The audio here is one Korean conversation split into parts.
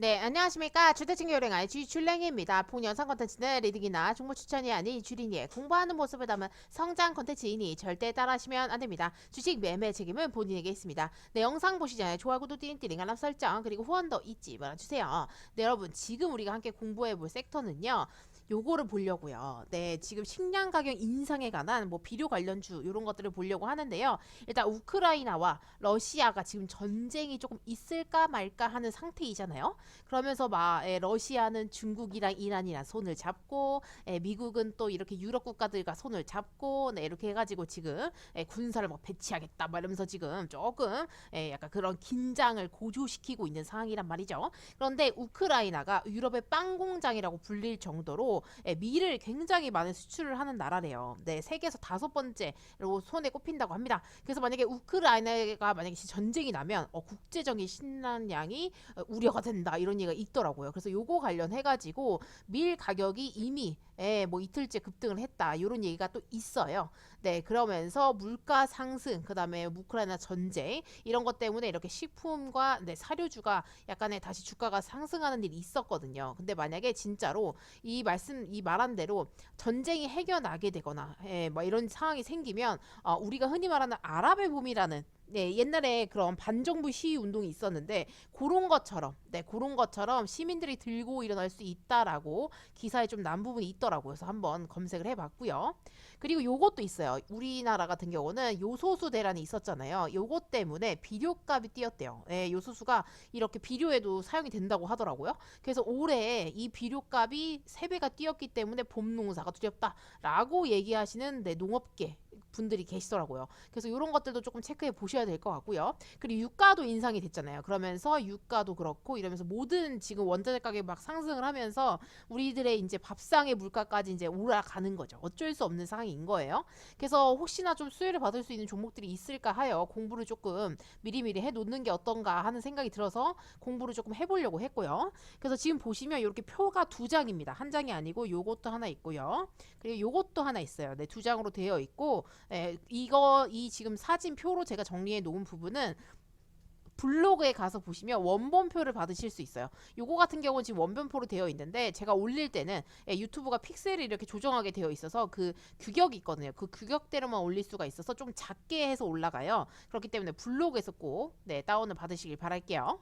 네, 안녕하십니까. 주대칭 요령아의 주줄랭이입니다. 본 영상 컨텐츠는 리딩이나 정보 추천이 아닌 주린이의 공부하는 모습을 담은 성장 컨텐츠이니 절대 따라하시면 안 됩니다. 주식 매매 책임은 본인에게 있습니다. 네, 영상 보시기 전에 좋아요, 구독, 띠링띠링, 알람 설정, 그리고 후원도 잊지 말아주세요. 네, 여러분, 지금 우리가 함께 공부해 볼 섹터는요. 요거를 보려고요. 네, 지금 식량 가격 인상에 관한 뭐 비료 관련주 이런 것들을 보려고 하는데요. 일단 우크라이나와 러시아가 지금 전쟁이 조금 있을까 말까 하는 상태이잖아요. 그러면서 막 에, 러시아는 중국이랑 이란이랑 손을 잡고 에, 미국은 또 이렇게 유럽 국가들과 손을 잡고 네, 이렇게 해가지고 지금 에, 군사를 막 배치하겠다 막 이러면서 지금 조금 에, 약간 그런 긴장을 고조시키고 있는 상황이란 말이죠. 그런데 우크라이나가 유럽의 빵 공장이라고 불릴 정도로 에, 밀을 굉장히 많은 수출을 하는 나라래요. 네, 세계에서 다섯 번째로 손에 꼽힌다고 합니다. 그래서 만약에 우크라이나가 만약에 전쟁이 나면 어, 국제적인 신란량이 어, 우려가 된다 이런 얘기가 있더라고요. 그래서 요거 관련해 가지고 밀 가격이 이미 예, 뭐 이틀째 급등을 했다 이런 얘기가 또 있어요. 네, 그러면서 물가 상승, 그다음에 우크라이나 전쟁 이런 것 때문에 이렇게 식품과 네, 사료주가 약간의 다시 주가가 상승하는 일이 있었거든요. 근데 만약에 진짜로 이 말씀 이 말한 대로 전쟁이 해결나게 되거나 예, 뭐 이런 상황이 생기면 어, 우리가 흔히 말하는 아랍의 봄이라는 네, 옛날에 그런 반정부 시위 운동이 있었는데 그런 것처럼 네, 그런 것처럼 시민들이 들고 일어날 수 있다라고 기사에 좀 난 부분이 있더라고요. 그래서 한번 검색을 해 봤고요. 그리고 요것도 있어요. 우리나라 같은 경우는 요소수 대란이 있었잖아요. 요것 때문에 비료값이 뛰었대요. 예, 요소수가 이렇게 비료에도 사용이 된다고 하더라고요. 그래서 올해 이 비료값이 세배가 뛰었기 때문에 봄 농사가 두렵다라고 얘기하시는 네, 농업계 분들이 계시더라고요. 그래서 이런 것들도 조금 체크해 보셔야 될 것 같고요. 그리고 유가도 인상이 됐잖아요. 그러면서 유가도 그렇고 이러면서 모든 지금 원자재 가격이 막 상승을 하면서 우리들의 이제 밥상의 물가까지 이제 올라가는 거죠. 어쩔 수 없는 상황인 거예요. 그래서 혹시나 좀 수혜를 받을 수 있는 종목들이 있을까 하여 공부를 조금 미리미리 해 놓는 게 어떤가 하는 생각이 들어서 공부를 조금 해보려고 했고요. 그래서 지금 보시면 이렇게 표가 두 장입니다. 한 장이 아니고 요것도 하나 있고요. 그리고 요것도 하나 있어요. 네, 두 장으로 되어 있고 예, 이거 이 지금 사진 표로 제가 정리해 놓은 부분은 블로그에 가서 보시면 원본표를 받으실 수 있어요. 요거 같은 경우는 지금 원본표로 되어 있는데 제가 올릴 때는 예, 유튜브가 픽셀을 이렇게 조정하게 되어 있어서 그 규격이 있거든요. 그 규격대로만 올릴 수가 있어서 좀 작게 해서 올라가요. 그렇기 때문에 블로그에서 꼭 네, 다운을 받으시길 바랄게요.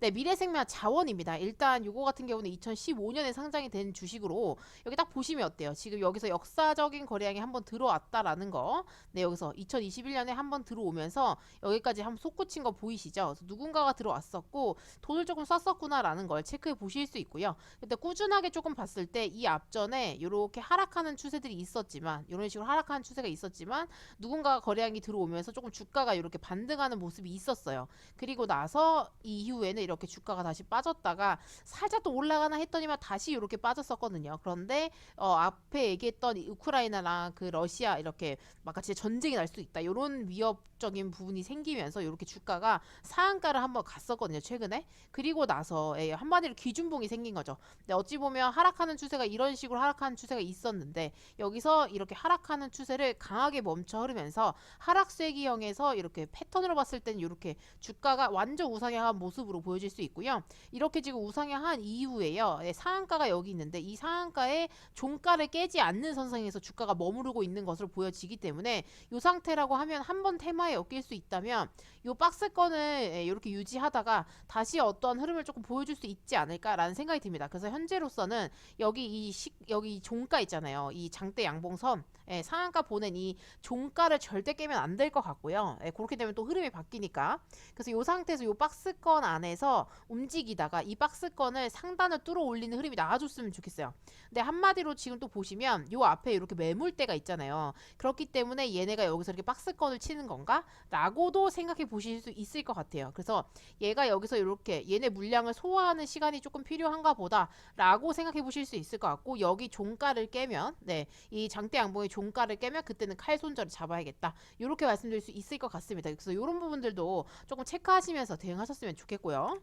네, 미래생명 자원입니다. 일단 요거 같은 경우는 2015년에 상장이 된 주식으로 여기 딱 보시면 어때요? 지금 여기서 역사적인 거래량이 한번 들어왔다라는 거. 네, 여기서 2021년에 한번 들어오면서 여기까지 한번 솟구친 거 보이시죠? 그래서 누군가가 들어왔었고 돈을 조금 썼었구나라는 걸 체크해 보실 수 있고요. 근데 꾸준하게 조금 봤을 때 이 앞전에 이렇게 하락하는 추세들이 있었지만 이런 식으로 하락하는 추세가 있었지만 누군가가 거래량이 들어오면서 조금 주가가 이렇게 반등하는 모습이 있었어요. 그리고 나서 이후에는 이렇게 주가가 다시 빠졌다가 살짝 또 올라가나 했더니만 다시 이렇게 빠졌었거든요. 그런데 어, 앞에 얘기했던 이 우크라이나랑 그 러시아 이렇게 막 같이 전쟁이 날수 있다. 이런 위협적인 부분이 생기면서 이렇게 주가가 상한가를 한번 갔었거든요. 최근에. 그리고 나서 예, 한마디로 기준봉이 생긴 거죠. 근데 어찌 보면 하락하는 추세가 이런 식으로 하락하는 추세가 있었는데 여기서 이렇게 하락하는 추세를 강하게 멈춰 흐르면서 하락세기형에서 이렇게 패턴으로 봤을 때는 이렇게 주가가 완전 우상향한 모습으로 보여 질 수 있고요. 이렇게 지금 우상향한 이후에요. 예, 상한가가 여기 있는데 이 상한가에 종가를 깨지 않는 선상에서 주가가 머무르고 있는 것으로 보여지기 때문에 이 상태라고 하면 한 번 테마에 엮일 수 있다면 이 박스권을 이렇게 유지하다가 다시 어떠한 흐름을 조금 보여줄 수 있지 않을까라는 생각이 듭니다. 그래서 현재로서는 여기 이 식, 여기 이 종가 있잖아요. 이 장대 양봉선 예, 상한가 보는 이 종가를 절대 깨면 안 될 것 같고요. 예, 그렇게 되면 또 흐름이 바뀌니까. 그래서 이 상태에서 이 박스권 안에서 움직이다가 이 박스권을 상단을 뚫어 올리는 흐름이 나와줬으면 좋겠어요. 근데 한마디로 지금 또 보시면 이 앞에 이렇게 매물대가 있잖아요. 그렇기 때문에 얘네가 여기서 이렇게 박스권을 치는 건가? 라고도 생각해 보실 수 있을 것 같아요. 그래서 얘가 여기서 이렇게 얘네 물량을 소화하는 시간이 조금 필요한가 보다 라고 생각해 보실 수 있을 것 같고 여기 종가를 깨면 네, 이 장대 양봉의 종 가를 깨면 그때는 칼 손절을 잡아야겠다. 이렇게 말씀드릴 수 있을 것 같습니다. 그래서 이런 부분들도 조금 체크하시면서 대응하셨으면 좋겠고요.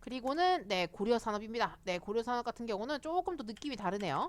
그리고는 네 고려 산업입니다. 네 고려 산업 같은 경우는 조금 더 느낌이 다르네요.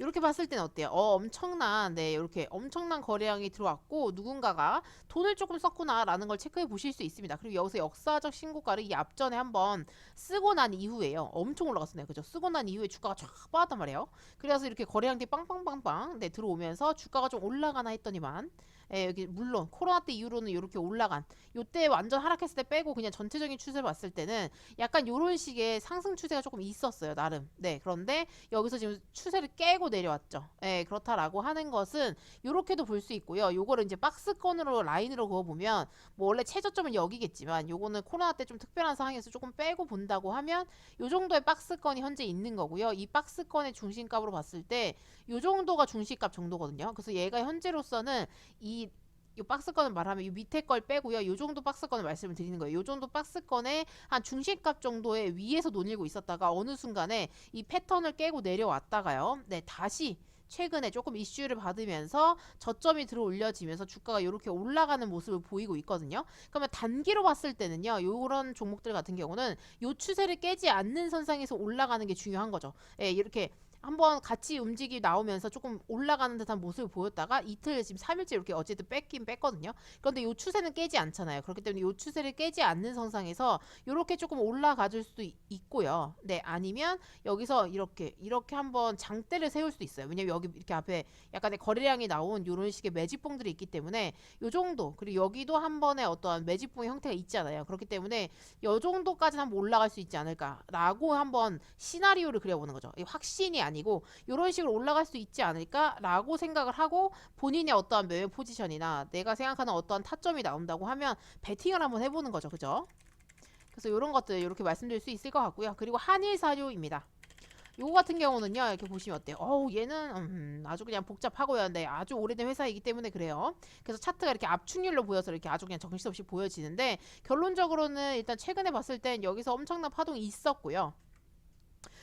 이렇게 봤을 때는 어때요? 어, 엄청난, 네, 이렇게 엄청난 거래량이 들어왔고, 누군가가 돈을 조금 썼구나라는 걸 체크해 보실 수 있습니다. 그리고 여기서 역사적 신고가를 이 앞전에 한번 쓰고 난 이후에요. 엄청 올라갔었네요. 그죠? 쓰고 난 이후에 주가가 쫙 빠졌단 말이에요. 그래서 이렇게 거래량들이 빵빵빵빵, 네, 들어오면서 주가가 좀 올라가나 했더니만, 예, 여기 물론 코로나 때 이후로는 이렇게 올라간 요때 완전 하락했을 때 빼고 그냥 전체적인 추세를 봤을 때는 약간 요런 식의 상승 추세가 조금 있었어요 나름. 네 그런데 여기서 지금 추세를 깨고 내려왔죠. 예 그렇다라고 하는 것은 요렇게도 볼 수 있고요. 요거를 이제 박스권으로 라인으로 그어보면 뭐 원래 최저점은 여기겠지만 요거는 코로나 때 좀 특별한 상황에서 조금 빼고 본다고 하면 요 정도의 박스권이 현재 있는 거고요. 이 박스권의 중심값으로 봤을 때 요 정도가 중심값 정도거든요 그래서 얘가 현재로서는 이이 박스권을 말하면 이 밑에 걸 빼고요. 요 정도 박스권을 말씀을 드리는 거예요. 요 정도 박스권에 한 중심값 정도의 위에서 논리고 있었다가 어느 순간에 이 패턴을 깨고 내려왔다가요. 네, 다시 최근에 조금 이슈를 받으면서 저점이 들어 올려지면서 주가가 이렇게 올라가는 모습을 보이고 있거든요. 그러면 단기로 봤을 때는요. 요런 종목들 같은 경우는 요 추세를 깨지 않는 선상에서 올라가는 게 중요한 거죠. 예, 이렇게 한번 같이 움직이 나오면서 조금 올라가는 듯한 모습을 보였다가 이틀 지금 3일째 이렇게 어쨌든 뺐긴 뺐거든요. 그런데 이 추세는 깨지 않잖아요. 그렇기 때문에 이 추세를 깨지 않는 선상에서 이렇게 조금 올라가 줄 수도 있- 있고요. 네, 아니면 여기서 이렇게 이렇게 한번 장대를 세울 수도 있어요. 왜냐면 여기 이렇게 앞에 약간의 거래량이 나온 이런 식의 매집봉들이 있기 때문에 요 정도 그리고 여기도 한 번의 어떠한 매집봉의 형태가 있잖아요. 그렇기 때문에 요 정도까지는 한번 올라갈 수 있지 않을까라고 한번 시나리오를 그려보는 거죠. 이 확신이 아니 고 이런 식으로 올라갈 수 있지 않을까라고 생각을 하고 본인의 어떠한 매매 포지션이나 내가 생각하는 어떠한 타점이 나온다고 하면 베팅을 한번 해보는 거죠. 그죠? 그래서 이런 것들 이렇게 말씀드릴 수 있을 것 같고요. 그리고 한일 사료입니다. 요거 같은 경우는요 이렇게 보시면 어때요? 어우 얘는 음, 아주 그냥 복잡하고요. 네, 아주 오래된 회사이기 때문에 그래요. 그래서 차트가 이렇게 압축률로 보여서 이렇게 아주 그냥 정신없이 보여지는데 결론적으로는 일단 최근에 봤을 땐 여기서 엄청난 파동이 있었고요.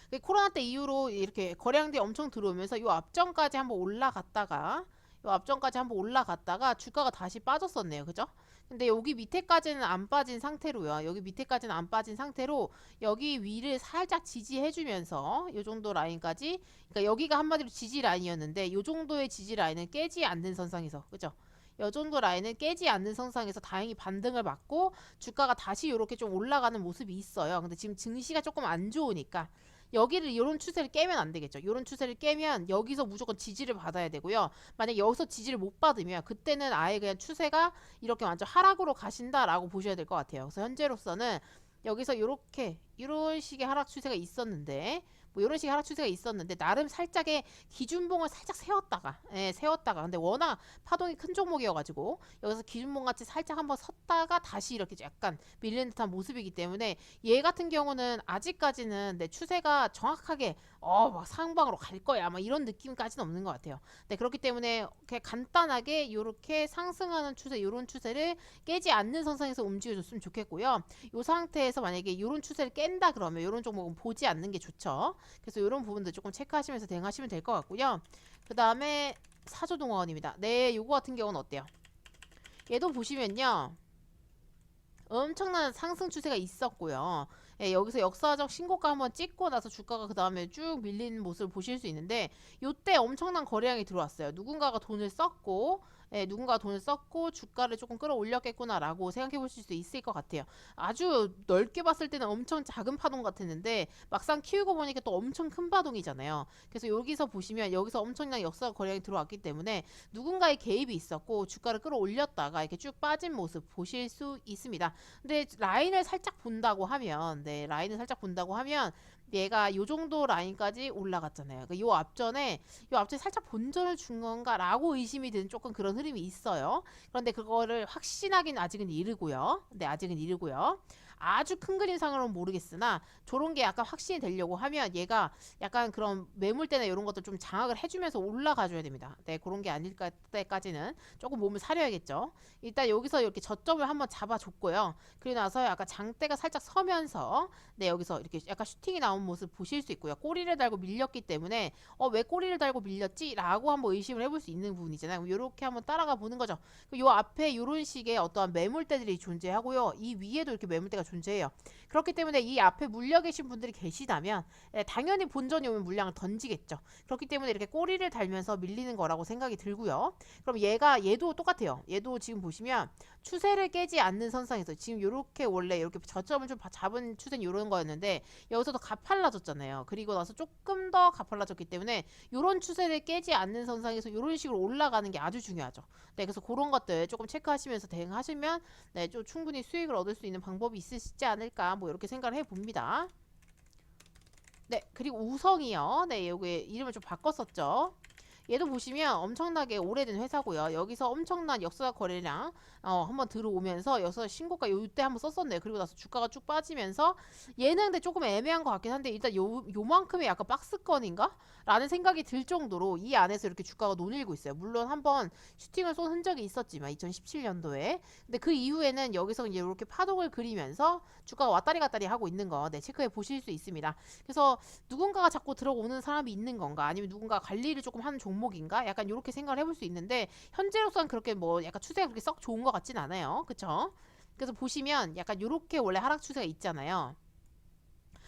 그 코로나 때 이후로 이렇게 거래량들이 엄청 들어오면서 요 앞전까지 한번 올라갔다가 요 앞전까지 한번 올라갔다가 주가가 다시 빠졌었네요. 그죠? 근데 여기 밑에까지는 안 빠진 상태로요. 여기 밑에까지는 안 빠진 상태로 여기 위를 살짝 지지해주면서 요 정도 라인까지 그러니까 여기가 한마디로 지지 라인이었는데 요 정도의 지지 라인은 깨지 않는 선상에서 그죠? 요 정도 라인은 깨지 않는 선상에서 다행히 반등을 맞고 주가가 다시 이렇게 좀 올라가는 모습이 있어요. 근데 지금 증시가 조금 안 좋으니까 여기를 이런 추세를 깨면 안 되겠죠. 이런 추세를 깨면 여기서 무조건 지지를 받아야 되고요. 만약 여기서 지지를 못 받으면 그때는 아예 그냥 추세가 이렇게 완전 하락으로 가신다라고 보셔야 될 것 같아요. 그래서 현재로서는 여기서 이렇게 이런 식의 하락 추세가 있었는데 뭐 이런 식의 하락 추세가 있었는데 나름 살짝의 기준봉을 살짝 세웠다가 예, 세웠다가 근데 워낙 파동이 큰 종목이어가지고 여기서 기준봉 같이 살짝 한번 섰다가 다시 이렇게 약간 밀리는 듯한 모습이기 때문에 얘 같은 경우는 아직까지는 내 추세가 정확하게 어 막 상방으로 갈 거야 막 이런 느낌까지는 없는 것 같아요. 네 그렇기 때문에 그냥 간단하게 이렇게 상승하는 추세 이런 추세를 깨지 않는 선상에서 움직여줬으면 좋겠고요. 이 상태에서 만약에 이런 추세를 깬다 그러면 이런 종목은 보지 않는 게 좋죠. 그래서 이런 부분들 조금 체크하시면서 대응하시면 될 것 같고요. 그 다음에 사조동원입니다. 네, 요거 같은 경우는 어때요? 얘도 보시면요. 엄청난 상승 추세가 있었고요. 예, 여기서 역사적 신고가 한번 찍고 나서 주가가 그 다음에 쭉 밀리는 모습을 보실 수 있는데 요때 엄청난 거래량이 들어왔어요. 누군가가 돈을 썼고 예, 누군가 돈을 썼고 주가를 조금 끌어올렸겠구나라고 생각해 보실 수 있을 것 같아요. 아주 넓게 봤을 때는 엄청 작은 파동 같았는데 막상 키우고 보니까 또 엄청 큰 파동이잖아요. 그래서 여기서 보시면 여기서 엄청난 역사 거래량이 들어왔기 때문에 누군가의 개입이 있었고 주가를 끌어올렸다가 이렇게 쭉 빠진 모습 보실 수 있습니다. 근데 라인을 살짝 본다고 하면 네 라인을 살짝 본다고 하면 얘가 요 정도 라인까지 올라갔잖아요. 그러니까 요 앞전에 요 앞전에 살짝 본전을 준 건가라고 의심이 드는 조금 그런 흐름이 있어요. 그런데 그거를 확신하기는 아직은 이르고요. 네, 아직은 이르고요. 아주 큰 그림상으로는 모르겠으나 저런 게 약간 확신이 되려고 하면 얘가 약간 그런 매물대나 이런 것들 좀 장악을 해주면서 올라가 줘야 됩니다. 네, 그런 게 아닐 때까지는 조금 몸을 사려야겠죠. 일단 여기서 이렇게 저점을 한번 잡아줬고요. 그리고 나서 약간 장대가 살짝 서면서 네, 여기서 이렇게 약간 슈팅이 나온 모습 보실 수 있고요. 꼬리를 달고 밀렸기 때문에 어, 왜 꼬리를 달고 밀렸지? 라고 한번 의심을 해볼 수 있는 부분이잖아요. 이렇게 한번 따라가 보는 거죠. 요 앞에 이런 식의 어떠한 매물대들이 존재하고요. 이 위에도 이렇게 매물대가 존재해요. 그렇기 때문에 이 앞에 물려 계신 분들이 계시다면 예, 당연히 본전이 오면 물량을 던지겠죠. 그렇기 때문에 이렇게 꼬리를 달면서 밀리는 거라고 생각이 들고요. 그럼 얘가 얘도 똑같아요. 얘도 지금 보시면 추세를 깨지 않는 선상에서 지금 이렇게 원래 이렇게 저점을 좀 바- 잡은 추세는 이런 거였는데 여기서 더 가팔라졌잖아요. 그리고 나서 조금 더 가팔라졌기 때문에 이런 추세를 깨지 않는 선상에서 이런 식으로 올라가는 게 아주 중요하죠. 네, 그래서 그런 것들 조금 체크하시면서 대응하시면 네, 좀 충분히 수익을 얻을 수 있는 방법이 있으 시지 않을까 뭐 이렇게 생각을 해봅니다. 네, 그리고 우성이요. 네, 여기 이름을 좀 바꿨었죠. 얘도 보시면 엄청나게 오래된 회사고요. 여기서 엄청난 역사 거래량 어, 한번 들어오면서 여기서 신고가 요때 한번 썼었네요. 그리고 나서 주가가 쭉 빠지면서 얘는 근데 조금 애매한 것 같긴 한데 일단 요 요만큼의 약간 박스권인가? 라는 생각이 들 정도로 이 안에서 이렇게 주가가 논일고 있어요. 물론 한번 슈팅을 쏜 흔적이 있었지만 2017년도에 근데 그 이후에는 여기서 이제 이렇게 파동을 그리면서 주가가 왔다리 갔다리 하고 있는 거 네, 체크해 보실 수 있습니다. 그래서 누군가가 자꾸 들어오는 사람이 있는 건가 아니면 누군가 관리를 조금 하는 종목 인가 약간 이렇게 생각을 해볼 수 있는데 현재로서는 그렇게 뭐 약간 추세가 그렇게 썩 좋은 것 같진 않아요. 그쵸? 그래서 보시면 약간 이렇게 원래 하락 추세가 있잖아요.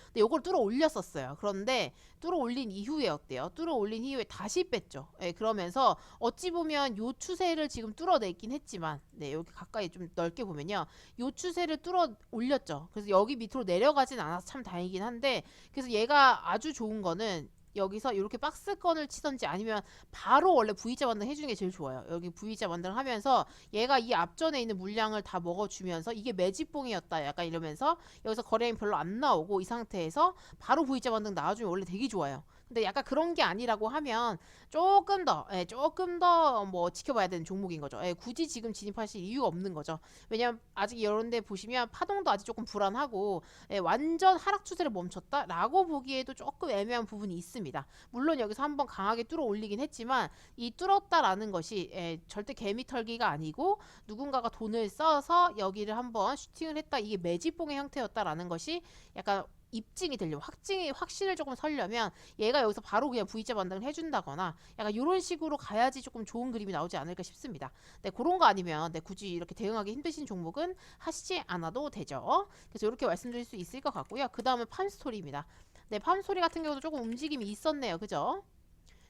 근데 요걸 뚫어 올렸었어요. 그런데 뚫어 올린 이후에 어때요? 뚫어 올린 이후에 다시 뺐죠. 예, 그러면서 어찌 보면 요 추세를 지금 뚫어냈긴 했지만, 네, 여기 가까이 좀 넓게 보면요. 요 추세를 뚫어 올렸죠. 그래서 여기 밑으로 내려가진 않아서 참 다행이긴 한데, 그래서 얘가 아주 좋은 거는 여기서 이렇게 박스권을 치던지 아니면 바로 원래 V자 반등 해주는 게 제일 좋아요. 여기 V자 반등 하면서 얘가 이 앞전에 있는 물량을 다 먹어주면서 이게 매집봉이었다 약간 이러면서 여기서 거래량이 별로 안 나오고 이 상태에서 바로 V자 반등 나와주면 원래 되게 좋아요. 근데 약간 그런 게 아니라고 하면 조금 더, 예, 조금 더 뭐 지켜봐야 되는 종목인 거죠. 예, 굳이 지금 진입하실 이유가 없는 거죠. 왜냐면 아직 이런데 보시면 파동도 아직 조금 불안하고 예, 완전 하락 추세를 멈췄다라고 보기에도 조금 애매한 부분이 있습니다. 물론 여기서 한번 강하게 뚫어 올리긴 했지만 이 뚫었다라는 것이 예, 절대 개미 털기가 아니고 누군가가 돈을 써서 여기를 한번 슈팅을 했다 이게 매집봉의 형태였다라는 것이 약간 입증이 되려면 확증이 확신을 조금 설려면 얘가 여기서 바로 그냥 V자 반등을 해준다거나 약간 이런 식으로 가야지 조금 좋은 그림이 나오지 않을까 싶습니다. 네 그런 거 아니면 네 굳이 이렇게 대응하기 힘드신 종목은 하시지 않아도 되죠. 그래서 이렇게 말씀드릴 수 있을 것 같고요. 그 다음은 팜스토리입니다. 네 팜스토리 같은 경우도 조금 움직임이 있었네요. 그죠?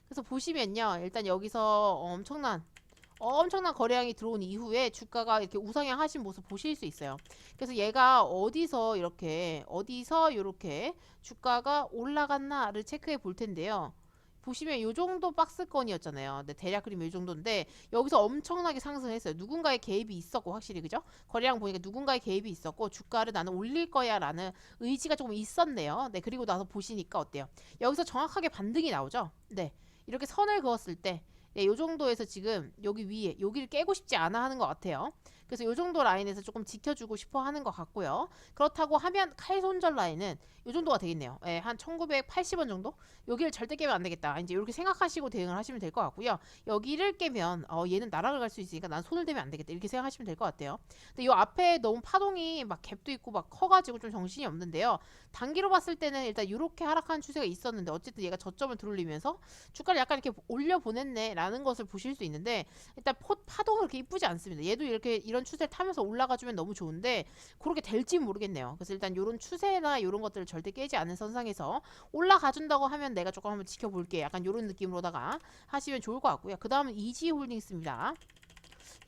그래서 보시면요. 일단 여기서 엄청난 엄청난 거래량이 들어온 이후에 주가가 이렇게 우상향 하신 모습 보실 수 있어요. 그래서 얘가 어디서 이렇게 어디서 이렇게 주가가 올라갔나를 체크해 볼 텐데요. 보시면 요 정도 박스권이었잖아요. 네, 대략 그림 요 정도인데 여기서 엄청나게 상승했어요. 누군가의 개입이 있었고 확실히 그죠? 거래량 보니까 누군가의 개입이 있었고 주가를 나는 올릴 거야라는 의지가 조금 있었네요. 네, 그리고 나서 보시니까 어때요? 여기서 정확하게 반등이 나오죠. 네, 이렇게 선을 그었을 때 네, 요 정도에서 지금 여기 위에 여기를 깨고 싶지 않아 하는 것 같아요. 그래서 요 정도 라인에서 조금 지켜주고 싶어 하는 것 같고요. 그렇다고 하면 칼 손절 라인은 요 정도가 되겠네요. 예, 한 1980원 정도? 여기를 절대 깨면 안 되겠다. 이제 이렇게 생각하시고 대응을 하시면 될 것 같고요. 여기를 깨면 어, 얘는 날아갈 수 있으니까 난 손을 대면 안 되겠다. 이렇게 생각하시면 될 것 같아요. 근데 요 앞에 너무 파동이 막 갭도 있고 막 커가지고 좀 정신이 없는데요. 단기로 봤을 때는 일단 이렇게 하락하는 추세가 있었는데 어쨌든 얘가 저점을 들어올리면서 주가를 약간 이렇게 올려 보냈네라는 것을 보실 수 있는데 일단 포, 파동은 그렇게 이쁘지 않습니다. 얘도 이렇게 이런 추세를 타면서 올라가주면 너무 좋은데 그렇게 될지 모르겠네요. 그래서 일단 이런 추세나 이런 것들을 절대 깨지 않는 선상에서 올라가준다고 하면 내가 조금 한번 지켜볼게. 약간 이런 느낌으로다가 하시면 좋을 것 같고요. 그 다음은 이지홀딩스입니다.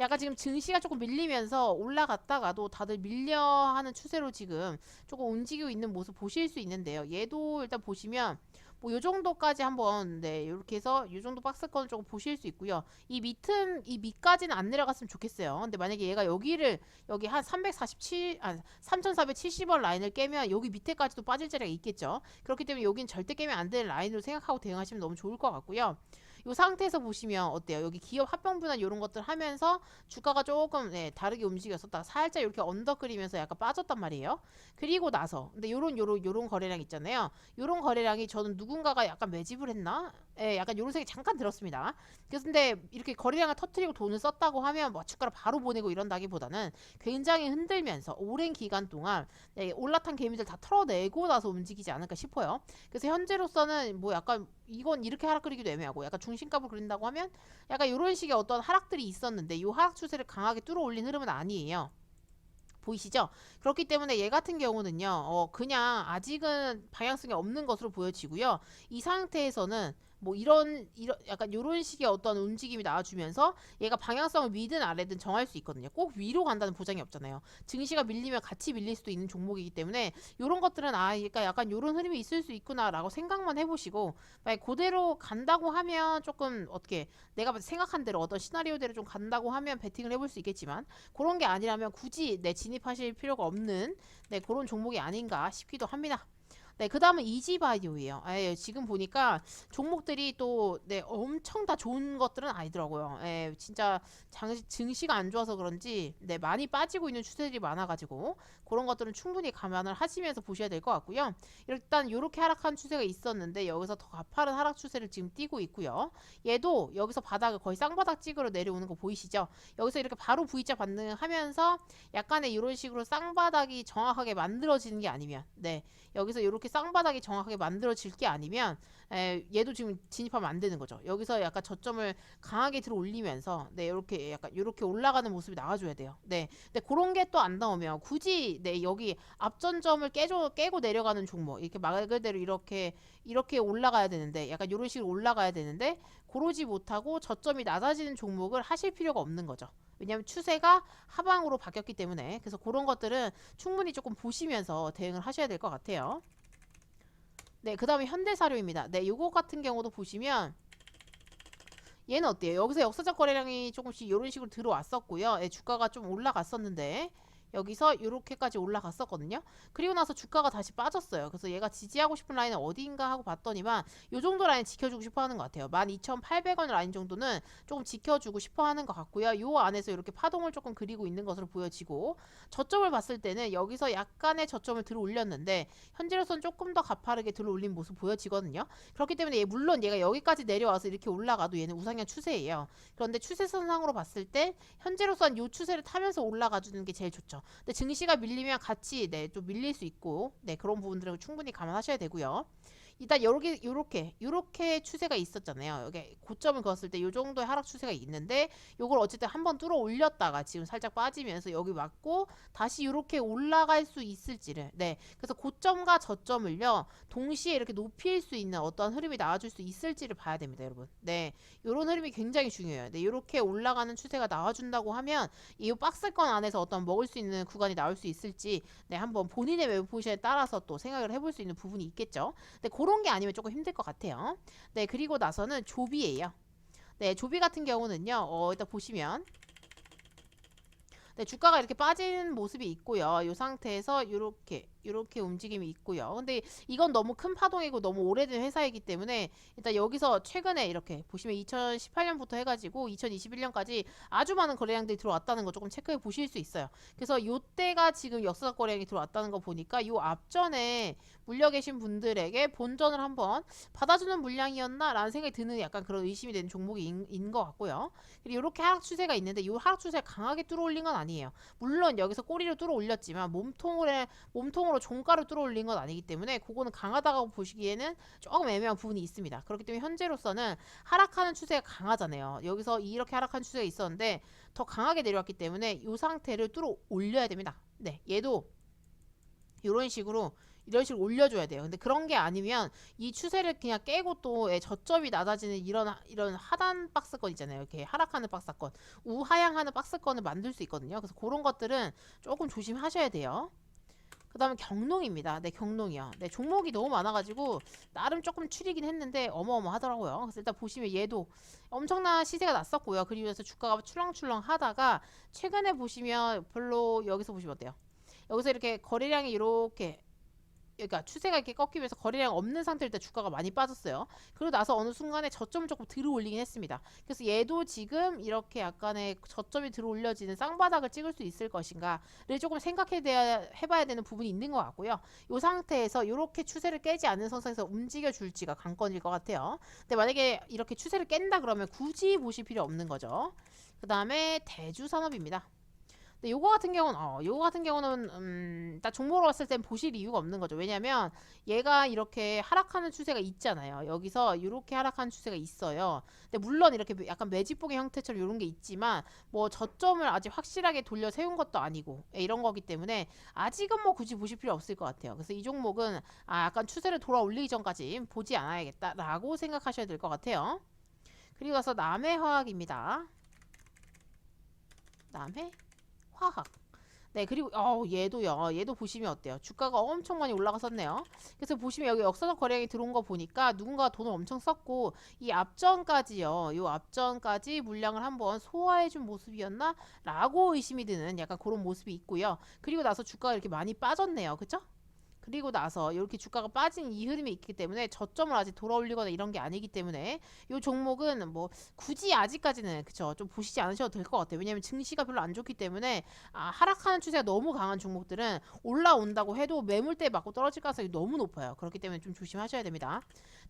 약간 지금 증시가 조금 밀리면서 올라갔다가도 다들 밀려 하는 추세로 지금 조금 움직이고 있는 모습 보실 수 있는데요. 얘도 일단 보시면 뭐 요 정도까지 한번 네 이렇게 해서 요 정도 박스권을 조금 보실 수 있고요. 이 밑은 이 밑까지는 안 내려갔으면 좋겠어요. 근데 만약에 얘가 여기를 여기 한 347, 아 3,470원 라인을 깨면 여기 밑에까지도 빠질 자리가 있겠죠. 그렇기 때문에 여긴 절대 깨면 안 되는 라인으로 생각하고 대응하시면 너무 좋을 것 같고요. 이 상태에서 보시면 어때요? 여기 기업 합병 분할 이런 것들 하면서 주가가 조금 네, 다르게 움직였었다. 살짝 이렇게 언덕그리면서 약간 빠졌단 말이에요. 그리고 나서 근데 요런 요런 요런 거래량 있잖아요. 요런 거래량이 저는 누군가가 약간 매집을 했나? 예, 약간 요런 생각이 잠깐 들었습니다. 그래서 근데 이렇게 거래량을 터트리고 돈을 썼다고 하면 뭐 주가를 바로 보내고 이런다기보다는 굉장히 흔들면서 오랜 기간 동안 네, 올라탄 개미들 다 털어내고 나서 움직이지 않을까 싶어요. 그래서 현재로서는 뭐 약간 이건 이렇게 하락 그리기도 애매하고 약간 중심값을 그린다고 하면 약간 이런 식의 어떤 하락들이 있었는데 이 하락 추세를 강하게 뚫어 올린 흐름은 아니에요. 보이시죠? 그렇기 때문에 얘 같은 경우는요, 어, 그냥 아직은 방향성이 없는 것으로 보여지고요. 이 상태에서는 뭐 이런 이런 약간 이런 식의 어떤 움직임이 나와주면서 얘가 방향성을 위든 아래든 정할 수 있거든요. 꼭 위로 간다는 보장이 없잖아요. 증시가 밀리면 같이 밀릴 수도 있는 종목이기 때문에 이런 것들은 아 얘가 약간 이런 흐름이 있을 수 있구나라고 생각만 해보시고 만약 그대로 간다고 하면 조금 어떻게 내가 생각한 대로 어떤 시나리오대로 좀 간다고 하면 베팅을 해볼 수 있겠지만 그런 게 아니라면 굳이 내 진입하실 필요가 없는 네 그런 종목이 아닌가 싶기도 합니다. 네, 그 다음은 이지바이오예요. 예, 지금 보니까 종목들이 또, 네, 엄청 다 좋은 것들은 아니더라고요. 예, 진짜 장, 증시가 안 좋아서 그런지, 네, 많이 빠지고 있는 추세들이 많아가지고, 그런 것들은 충분히 감안을 하시면서 보셔야 될 것 같고요. 일단, 이렇게 하락한 추세가 있었는데, 여기서 더 가파른 하락 추세를 지금 띄고 있고요. 얘도 여기서 바닥을 거의 쌍바닥 찍으러 내려오는 거 보이시죠? 여기서 이렇게 바로 V자 반등하면서, 약간의 이런 식으로 쌍바닥이 정확하게 만들어지는 게 아니면, 네, 여기서 이렇게 쌍바닥이 정확하게 만들어질 게 아니면 에, 얘도 지금 진입하면 안 되는 거죠. 여기서 약간 저점을 강하게 들어 올리면서 네 이렇게 약간 이렇게 올라가는 모습이 나와줘야 돼요. 네, 근데 그런 게 또 안 나오면 굳이 네 여기 앞전점을 깨줘 깨고 내려가는 종목 이렇게 말 그대로 이렇게 이렇게 올라가야 되는데 약간 이런 식으로 올라가야 되는데 고르지 못하고 저점이 낮아지는 종목을 하실 필요가 없는 거죠. 왜냐하면 추세가 하방으로 바뀌었기 때문에 그래서 그런 것들은 충분히 조금 보시면서 대응을 하셔야 될 것 같아요. 네, 그 다음에 현대사료입니다. 네, 요거 같은 경우도 보시면 얘는 어때요? 여기서 역사적 거래량이 조금씩 이런 식으로 들어왔었고요. 예, 주가가 좀 올라갔었는데 여기서 이렇게까지 올라갔었거든요. 그리고 나서 주가가 다시 빠졌어요. 그래서 얘가 지지하고 싶은 라인은 어디인가 하고 봤더니만 요 정도 라인 지켜주고 싶어 하는 것 같아요. 12,800원 라인 정도는 조금 지켜주고 싶어 하는 것 같고요. 요 안에서 이렇게 파동을 조금 그리고 있는 것으로 보여지고 저점을 봤을 때는 여기서 약간의 저점을 들어 올렸는데 현재로서는 조금 더 가파르게 들어 올린 모습 보여지거든요. 그렇기 때문에 얘 물론 얘가 여기까지 내려와서 이렇게 올라가도 얘는 우상향 추세예요. 그런데 추세선상으로 봤을 때 현재로서는 요 추세를 타면서 올라가 주는 게 제일 좋죠. 근데 증시가 밀리면 같이 네, 좀 밀릴 수 있고 네, 그런 부분들을 충분히 감안하셔야 되고요. 일단 요렇게 요렇게 요렇게 추세가 있었잖아요. 여기 고점을 그었을 때 요 정도의 하락 추세가 있는데 요걸 어쨌든 한번 뚫어 올렸다가 지금 살짝 빠지면서 여기 맞고 다시 요렇게 올라갈 수 있을지를 네. 그래서 고점과 저점을요. 동시에 이렇게 높일 수 있는 어떤 흐름이 나와줄 수 있을지를 봐야 됩니다, 여러분. 네. 요런 흐름이 굉장히 중요해요. 네. 요렇게 올라가는 추세가 나와준다고 하면 이 박스권 안에서 어떤 먹을 수 있는 구간이 나올 수 있을지 네. 한번 본인의 외부 포지션에 따라서 또 생각을 해볼 수 있는 부분이 있겠죠. 네. 그런 게 아니면 조금 힘들 것 같아요. 네, 그리고 나서는 조비예요. 네, 조비 같은 경우는요. 어, 일단 보시면 네, 주가가 이렇게 빠진 모습이 있고요. 이 상태에서 이렇게 이렇게 움직임이 있고요. 근데 이건 너무 큰 파동이고 너무 오래된 회사이기 때문에 일단 여기서 최근에 이렇게 보시면 2018년부터 해가지고 2021년까지 아주 많은 거래량들이 들어왔다는 거 조금 체크해 보실 수 있어요. 그래서 요때가 지금 역사적 거래량이 들어왔다는 거 보니까 요 앞전에 물려 계신 분들에게 본전을 한번 받아주는 물량이었나 라는 생각이 드는 약간 그런 의심이 되는 종목이 인것 같고요. 그리고 이렇게 하락 추세가 있는데 이 하락 추세가 강하게 뚫어 올린 건 아니에요. 물론 여기서 꼬리를 뚫어 올렸지만 몸통을 몸통으로 종가를 뚫어 올린 건 아니기 때문에 그거는 강하다고 보시기에는 조금 애매한 부분이 있습니다. 그렇기 때문에 현재로서는 하락하는 추세가 강하잖아요. 여기서 이렇게 하락한 추세가 있었는데 더 강하게 내려왔기 때문에 이 상태를 뚫어 올려야 됩니다. 네, 얘도 이런 식으로 이런 식으로 올려줘야 돼요. 근데 그런 게 아니면 이 추세를 그냥 깨고 또 예, 저점이 낮아지는 이런 이런 하단 박스권 있잖아요. 이렇게 하락하는 박스권, 우하향하는 박스권을 만들 수 있거든요. 그래서 그런 것들은 조금 조심하셔야 돼요. 그 다음에 경농입니다. 네, 경농이요. 네, 종목이 너무 많아가지고, 나름 조금 추리긴 했는데, 어마어마하더라고요. 그래서 일단 보시면 얘도 엄청난 시세가 났었고요. 그리고 나서 주가가 출렁출렁 하다가, 최근에 보시면 별로, 여기서 보시면 어때요? 여기서 이렇게 거래량이 이렇게, 그러니까 추세가 이렇게 꺾이면서 거래량 없는 상태일 때 주가가 많이 빠졌어요. 그리고 나서 어느 순간에 저점을 조금 들어 올리긴 했습니다. 그래서 얘도 지금 이렇게 약간의 저점이 들어 올려지는 쌍바닥을 찍을 수 있을 것인가를 조금 생각해 해봐야 되는 부분이 있는 것 같고요. 이 상태에서 이렇게 추세를 깨지 않는 선상에서 움직여 줄지가 관건일 것 같아요. 근데 만약에 이렇게 추세를 깬다 그러면 굳이 보실 필요 없는 거죠. 그 다음에 대주산업입니다. 근데 요거 같은 경우는 어, 요거 같은 경우는 음, 딱 종목으로 봤을 땐 보실 이유가 없는 거죠. 왜냐면 얘가 이렇게 하락하는 추세가 있잖아요. 여기서 이렇게 하락하는 추세가 있어요. 근데 물론 이렇게 약간 매집봉의 형태처럼 이런 게 있지만 뭐 저점을 아직 확실하게 돌려 세운 것도 아니고 예, 이런 거기 때문에 아직은 뭐 굳이 보실 필요 없을 것 같아요. 그래서 이 종목은 아 약간 추세를 돌아 올리기 전까지 보지 않아야겠다라고 생각하셔야 될 것 같아요. 그리고 나서 남해화학입니다. 남해 화학. 네, 그리고 어 얘도요. 얘도 보시면 어때요? 주가가 엄청 많이 올라갔었네요. 그래서 보시면 여기 역사적 거래량이 들어온 거 보니까 누군가 돈을 엄청 썼고 이 앞전까지요. 요 앞전까지 물량을 한번 소화해 준 모습이었나? 라고 의심이 드는 약간 그런 모습이 있고요. 그리고 나서 주가가 이렇게 많이 빠졌네요. 그죠? 그리고 나서 이렇게 주가가 빠진 이 흐름이 있기 때문에 저점을 아직 돌아올리거나 이런 게 아니기 때문에 이 종목은 뭐 굳이 아직까지는 그쵸 좀 보시지 않으셔도 될 것 같아요. 왜냐하면 증시가 별로 안 좋기 때문에 아, 하락하는 추세가 너무 강한 종목들은 올라온다고 해도 매물대에 맞고 떨어질 가능성이 너무 높아요. 그렇기 때문에 좀 조심하셔야 됩니다.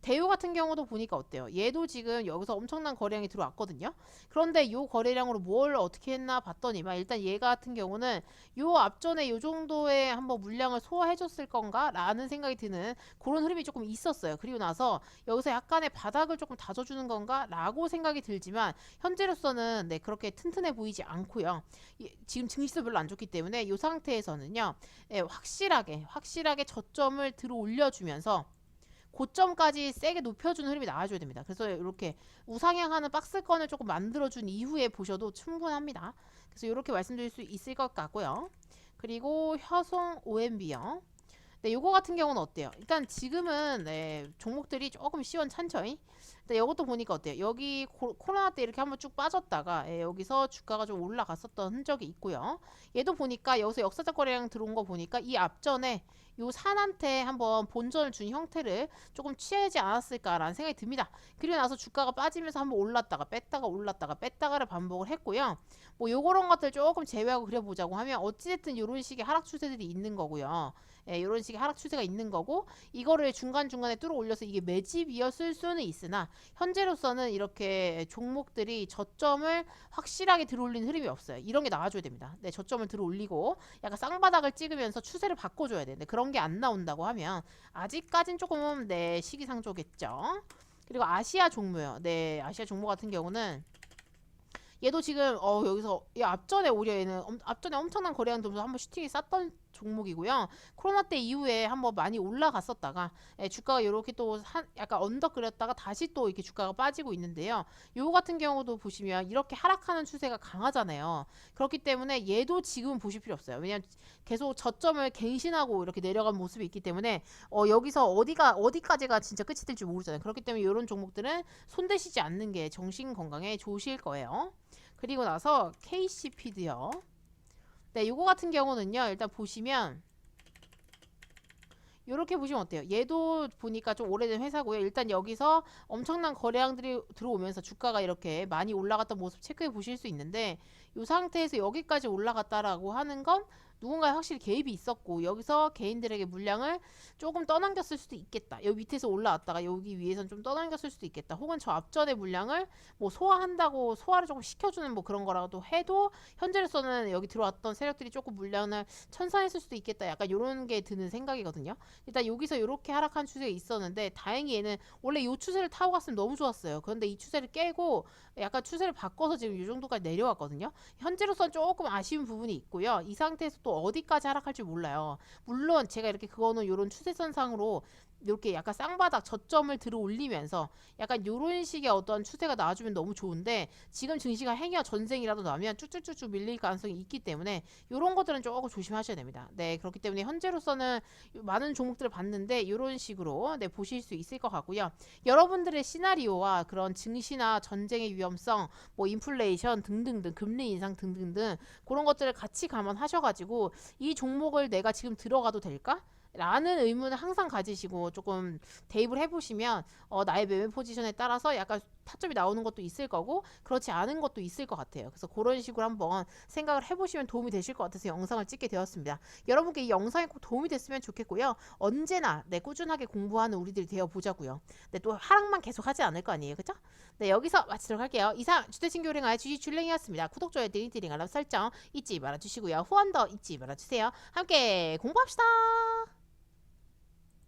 대우 같은 경우도 보니까 어때요? 얘도 지금 여기서 엄청난 거래량이 들어왔거든요. 그런데 이 거래량으로 뭘 어떻게 했나 봤더니만 일단 얘 같은 경우는 요 앞전에 요 정도의 한번 물량을 소화해줬을 건가라는 생각이 드는 그런 흐름이 조금 있었어요. 그리고 나서 여기서 약간의 바닥을 조금 다져주는 건가라고 생각이 들지만 현재로서는 네 그렇게 튼튼해 보이지 않고요. 이- 지금 증시도 별로 안 좋기 때문에 이 상태에서는요, 예, 확실하게 확실하게 저점을 들어 올려주면서 고점까지 세게 높여주는 흐름이 나와줘야 됩니다. 그래서 이렇게 우상향하는 박스권을 조금 만들어준 이후에 보셔도 충분합니다. 그래서 이렇게 말씀드릴 수 있을 것 같고요. 그리고 효성 OMB요. 네, 요거 같은 경우는 어때요? 일단 지금은 네, 종목들이 조금 시원찮죠. 근데 이것도 보니까 어때요? 여기 코, 코로나 때 이렇게 한번 쭉 빠졌다가 예, 여기서 주가가 좀 올라갔었던 흔적이 있고요. 얘도 보니까 여기서 역사적 거래량 들어온 거 보니까 이 앞전에 요 산한테 한번 본전을 준 형태를 조금 취하지 않았을까라는 생각이 듭니다. 그리고 나서 주가가 빠지면서 한번 올랐다가 뺐다가 올랐다가 뺐다가를 반복을 했고요. 뭐 요런 것들 조금 제외하고 그려보자고 하면 어찌됐든 요런 식의 하락 추세들이 있는 거고요. 예, 이런 식의 하락 추세가 있는 거고 이거를 중간중간에 뚫어 올려서 이게 매집이었을 수는 있으나 현재로서는 이렇게 종목들이 저점을 확실하게 들어올리는 흐름이 없어요. 이런 게 나와줘야 됩니다. 네, 저점을 들어올리고 약간 쌍바닥을 찍으면서 추세를 바꿔줘야 되는데 그런 게 안 나온다고 하면 아직까진 조금 네 시기상조겠죠. 그리고 아시아 종묘요. 네, 아시아 종목 같은 경우는 얘도 지금 어 여기서 이 앞전에 오히려 얘는 엄, 앞전에 엄청난 거래량 들면서 한번 슈팅이 쌌던 종목이고요. 코로나 때 이후에 한번 많이 올라갔었다가 예, 주가가 이렇게 또 한, 약간 언덕 그렸다가 다시 또 이렇게 주가가 빠지고 있는데요. 요 같은 경우도 보시면 이렇게 하락하는 추세가 강하잖아요. 그렇기 때문에 얘도 지금 보실 필요 없어요. 왜냐면 계속 저점을 갱신하고 이렇게 내려간 모습이 있기 때문에 어, 여기서 어디가 어디까지가 진짜 끝이 될지 모르잖아요. 그렇기 때문에 이런 종목들은 손대시지 않는 게 정신 건강에 좋으실 거예요. 그리고 나서 KCP도요. 네, 요거 같은 경우는요. 일단 보시면 요렇게 보시면 어때요? 얘도 보니까 좀 오래된 회사고요. 일단 여기서 엄청난 거래량들이 들어오면서 주가가 이렇게 많이 올라갔던 모습 체크해 보실 수 있는데 이 상태에서 여기까지 올라갔다라고 하는 건 누군가의 확실히 개입이 있었고 여기서 개인들에게 물량을 조금 떠넘겼을 수도 있겠다. 여기 밑에서 올라왔다가 여기 위에선 좀 떠넘겼을 수도 있겠다. 혹은 저 앞전의 물량을 뭐 소화한다고 소화를 조금 시켜주는 뭐 그런 거라도 해도 현재로서는 여기 들어왔던 세력들이 조금 물량을 천산했을 수도 있겠다. 약간 이런 게 드는 생각이거든요. 일단 여기서 이렇게 하락한 추세가 있었는데 다행히 얘는 원래 이 추세를 타고 갔으면 너무 좋았어요. 그런데 이 추세를 깨고 약간 추세를 바꿔서 지금 이 정도까지 내려왔거든요. 현재로서는 조금 아쉬운 부분이 있고요. 이 상태에서 또 어디까지 하락할지 몰라요. 물론 제가 이렇게 그거는 이런 추세선상으로 이렇게 약간 쌍바닥 저점을 들어 올리면서 약간 이런 식의 어떤 추세가 나와주면 너무 좋은데 지금 증시가 행여 전생이라도 나면 쭉쭉쭉쭉 밀릴 가능성이 있기 때문에 이런 것들은 조금 조심하셔야 됩니다. 네 그렇기 때문에 현재로서는 많은 종목들을 봤는데 이런 식으로 네 보실 수 있을 것 같고요. 여러분들의 시나리오와 그런 증시나 전쟁의 위험성, 뭐 인플레이션 등등등 금리 인상 등등등 그런 것들을 같이 감안하셔가지고 이 종목을 내가 지금 들어가도 될까? 라는 의문을 항상 가지시고 조금 대입을 해보시면 어, 나의 매매 포지션에 따라서 약간 타점이 나오는 것도 있을 거고 그렇지 않은 것도 있을 것 같아요. 그래서 그런 식으로 한번 생각을 해보시면 도움이 되실 것 같아서 영상을 찍게 되었습니다. 여러분께 이 영상이 꼭 도움이 됐으면 좋겠고요. 언제나 네, 꾸준하게 공부하는 우리들이 되어 보자고요. 네, 또 하락만 계속 하지 않을 거 아니에요. 그죠? 네, 여기서 마치도록 할게요. 이상 주대친 교랭아의 주식 줄랭이었습니다. 구독, 좋아요, 드링 드링 알람 설정 잊지 말아주시고요. 후원도 잊지 말아주세요. 함께 공부합시다.